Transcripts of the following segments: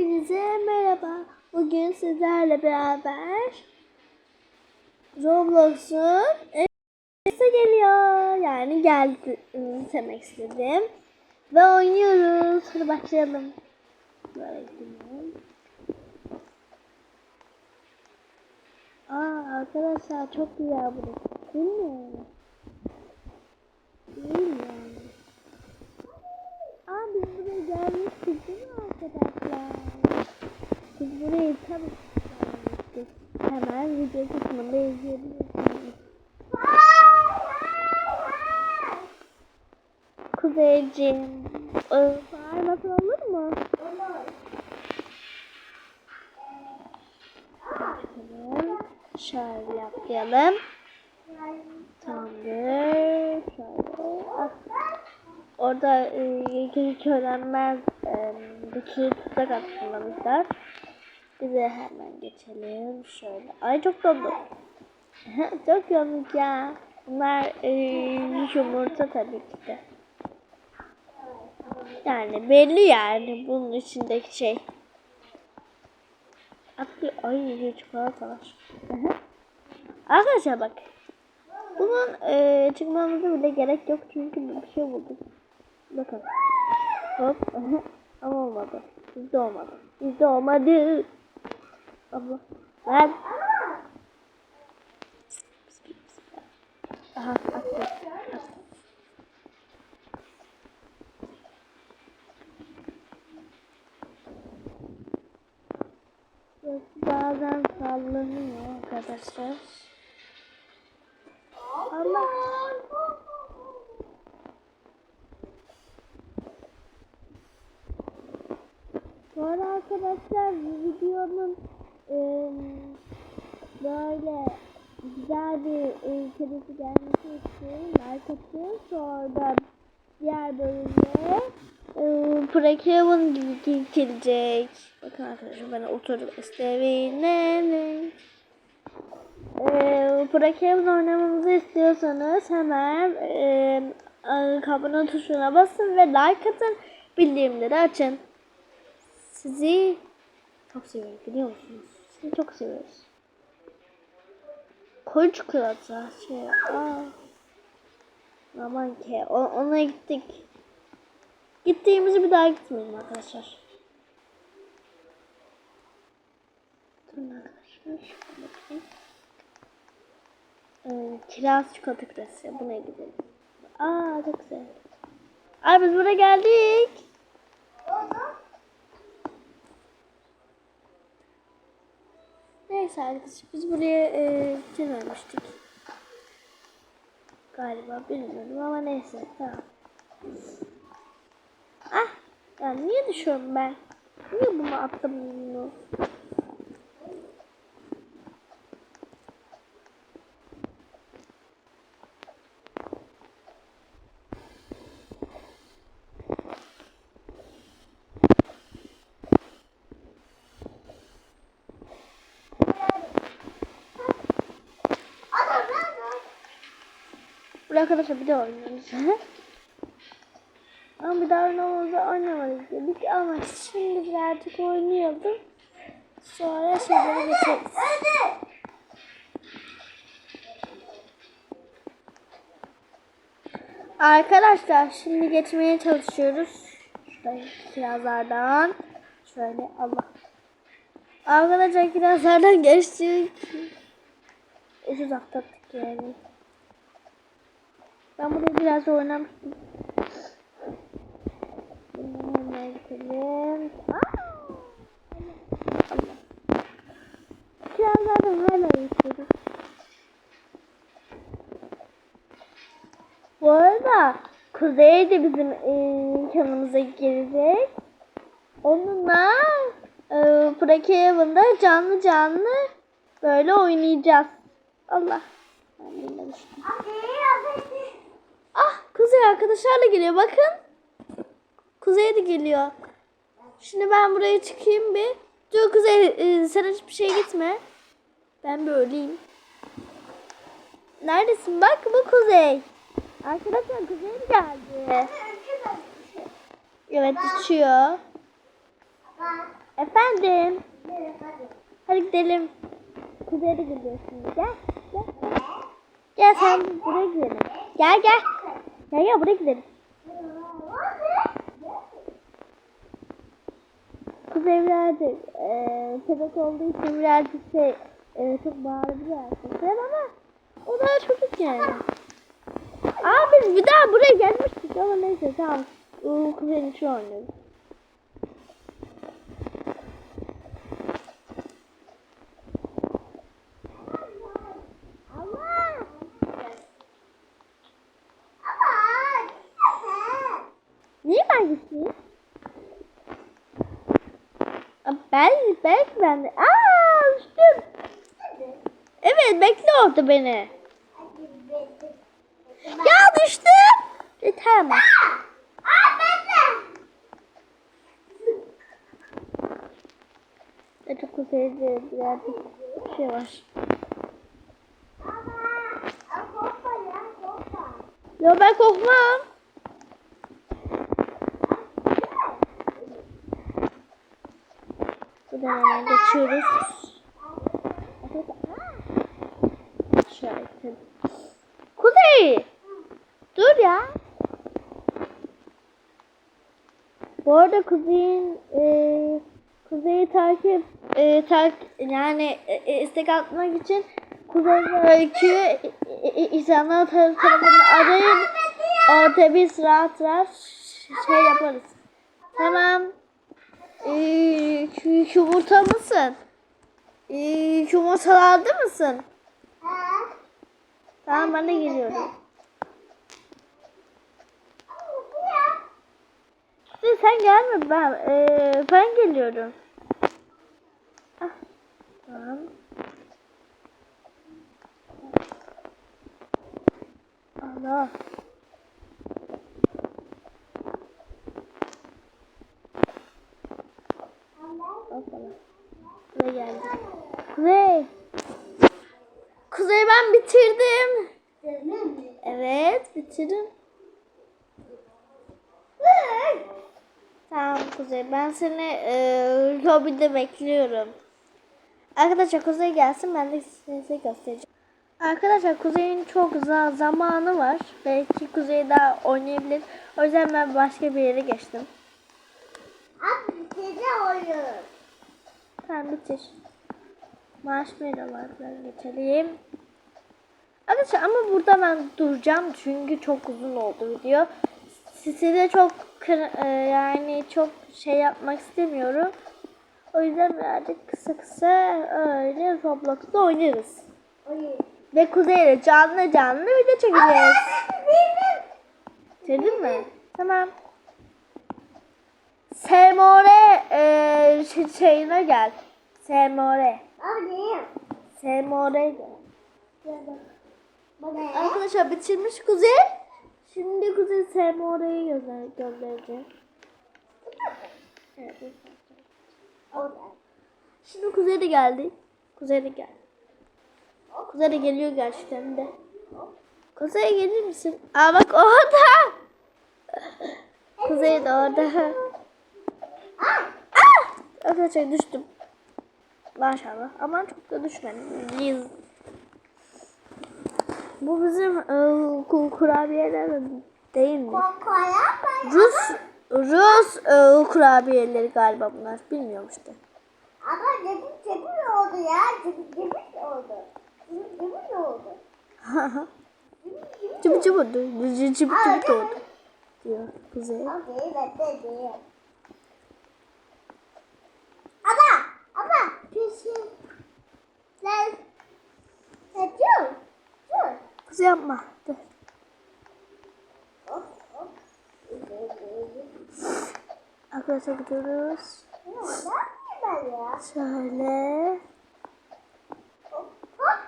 Hepinize merhaba. Bugün sizlerle beraber Roblox'un E'si geliyor. Yani geldi demek istedim. Ve oynuyoruz. Hadi başlayalım. Böyle gidelim. Aa arkadaşlar çok güzel burası. Değil mi? Değil mi yani? Aa biz buraya gelmiştik değil mi arkadaşlar? Biz burayı gelmiştik. Hemen video kısmında izleyebilirsiniz. Kuzeyciğim, ıı, bağırması olur mu? Bakalım. Şöyle yapalım. Tamamdır. Şöyle. Ah. Orada e, ilk öğrenmez e, sürü tuzak atmamışlar. Bize hemen geçelim. Şöyle. Ay çok dolu. çok komik ya. Bunlar e, yumurta tabii ki de. Yani belli yani bunun içindeki şey. Atlıyor. Ay çikolata var. Arkadaşlar bak. Bunun e, çıkmamıza bile gerek yok çünkü bir şey buldum. Bakın. Hop. Ama olmadı. Bizde olmadı. Bizde olmadı. Allah. Ben. Aha. Burası Bazen sallanıyor arkadaşlar. Allah. Bu arada arkadaşlar videonun e, böyle güzel bir e, kedisi gelmesi için like atın. Sonra diğer bölümde e, Prekevin gelecek. Bakın arkadaşlar ben oturup istediğine e, Prekevin oynamamızı istiyorsanız hemen e, abone tuşuna basın ve like atın. Bildirimleri açın. Sizi çok seviyorum biliyor musunuz? Sizi çok seviyoruz. Koyu çikolata şey aa. Aman ki o, ona gittik. Gittiğimizi bir daha gitmeyelim arkadaşlar. Durun arkadaşlar. Bakayım. Ee, kiraz çikolata küresi. Buna gidelim. Aa çok güzel. Ay biz buraya geldik. Neyse arkadaşlar biz buraya e, girmemiştik. Galiba bilmiyorum ama neyse tamam. Ah ya niye düşüyorum ben? Niye bunu attım bunu? Buraya arkadaşlar bir daha oynuyoruz. ama bir daha oynamamızı oynamadık dedik ama şimdi birazcık oynayalım. Sonra şeylere geçeriz. Arkadaşlar şimdi geçmeye çalışıyoruz. Şurada kirazlardan. Şöyle Allah. Arkadaşlar kirazlardan geçtik. Ucuz atlattık yani. Ben burada biraz oynamıştım. Hemen gidelim. Kirazlardan hala istiyorum. Bu arada Kuzey de bizim e, kanalımıza girecek. Onunla e, Brookhaven'da canlı canlı böyle oynayacağız. Allah. Ben. Kuzey arkadaşlarla geliyor bakın. Kuzey de geliyor. Şimdi ben buraya çıkayım bir. Dur Kuzey e, sen hiçbir şeye gitme. Ben bir öleyim. Neredesin? Bak bu Kuzey. Arkadaşlar Kuzey geldi? Evet düşüyor. Efendim. Hadi gidelim. Kuzey'e gidiyorsun. Gel. Gel. Gel sen buraya gidelim. Gel gel. Gel gel buraya gidelim. Kuzey birazcık eee sebep olduğu için birazcık şey eee çok bağırabilir arkadaşlar ama o da çocuk yani. Aa biz bir daha buraya gelmiştik ama neyse tamam. Iı, Kuzey'in için oynuyoruz. Allah. Ama. Gitmeyeyim? Aa, Ben, belki ben de. Aa düştüm. Evet bekle orada beni. Ya düştüm. Tamam. Aa ben çok kuzeyde birazcık şey var. Ama. Yo ben korkmam. Buradan hemen geçiyoruz. Şöyle. Kuzey. Dur ya. Bu arada Kuzey'in e, Kuzey'i takip e, tak yani e, e, istek atmak için Kuzey Öykü e, e, insanlar tar- tarafından arayın. Orada biz rahat rahat şey yaparız. Tamam. Ee, yumurta mısın? Ee, yumurtalandı mısın? Ha? Tamam ben de geliyorum. Sen, sen gelme ben ee, ben geliyorum. Ah, tamam. Allah. Hoppala. Kuzey geldi. Kuzey. Kuzey ben bitirdim. Bitirdim. Tamam Kuzey ben seni e, lobide bekliyorum. Arkadaşlar Kuzey gelsin ben de size göstereceğim. Arkadaşlar Kuzey'in çok za- zamanı var. Belki Kuzey daha oynayabilir. O yüzden ben başka bir yere geçtim. Abi size oyun. Tamam bitir. Marshmallow'lardan geçelim. Arkadaşlar ama burada ben duracağım çünkü çok uzun oldu video. Size çok e, yani çok şey yapmak istemiyorum. O yüzden birazcık kısa kısa öyle Roblox'ta oynarız. Oyun. Ve Kuzey'le canlı canlı video çekeceğiz. Bitirdin mi? Tamam. Semore e, şey- şeyine gel. Semore. Abi. Semore gel. Bu ne? Arkadaşlar bitirmiş Kuzey. Şimdi Kuzey Semore'yi gönder göndereceğim. Evet. Orada. Şimdi Kuzey de geldi. Kuzey de geldi. Kuzey de geliyor gerçekten de. Kuzey gelir misin? Aa bak orada. Kuzey de orada. Ah! Arkadaşlar düştüm. Maşallah. Ama çok da düşmedim. Yüz. Bu bizim e, ku- kurabiyeler değil mi? Rus Rus e, kurabiyeleri galiba bunlar. Bilmiyorum işte. Ama cebim cebim oldu ya. Cebim cebim oldu. Cebim cebim oldu. Çıbı çıbı çıbı çıbı çıbı doğdu. Diyor Kuzey. Okey ben de diyeyim. Ama ama peşin. Sen sen dur. Dur. Kuzey yapma. Dur. Arkadaşlar gidiyoruz. Şöyle.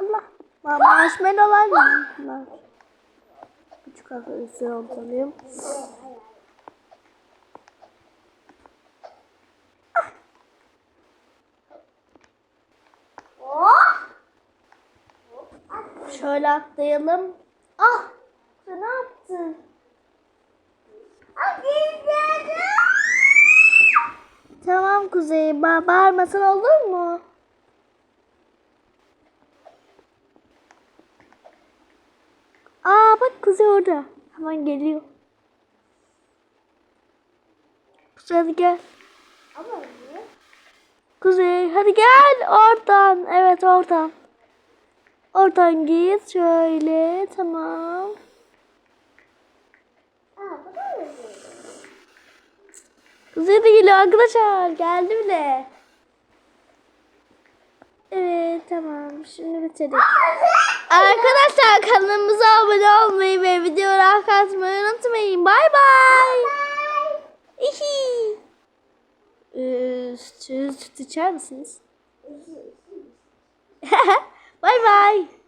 Allah. Ma marshmallowlar mı? Küçük arkadaşlar ortalıyım. Hop. Şöyle atlayalım. Ah! Sen ne yaptın? Gidelim. Tamam Kuzey. Ba bağırmasan olur mu? Aa bak Kuzey orada. Hemen geliyor. Kuzey hadi gel. Ama? Kuzey hadi gel oradan. Evet oradan. Oradan git şöyle tamam. Kuzey de geliyor arkadaşlar. Geldi bile. Evet tamam şimdi bitirdik. Arkadaşlar kanalımıza abone olmayı ve videoları atmayı unutmayın. Bay bay. İhi. Ee, süt içer misiniz? Bye. bay bay.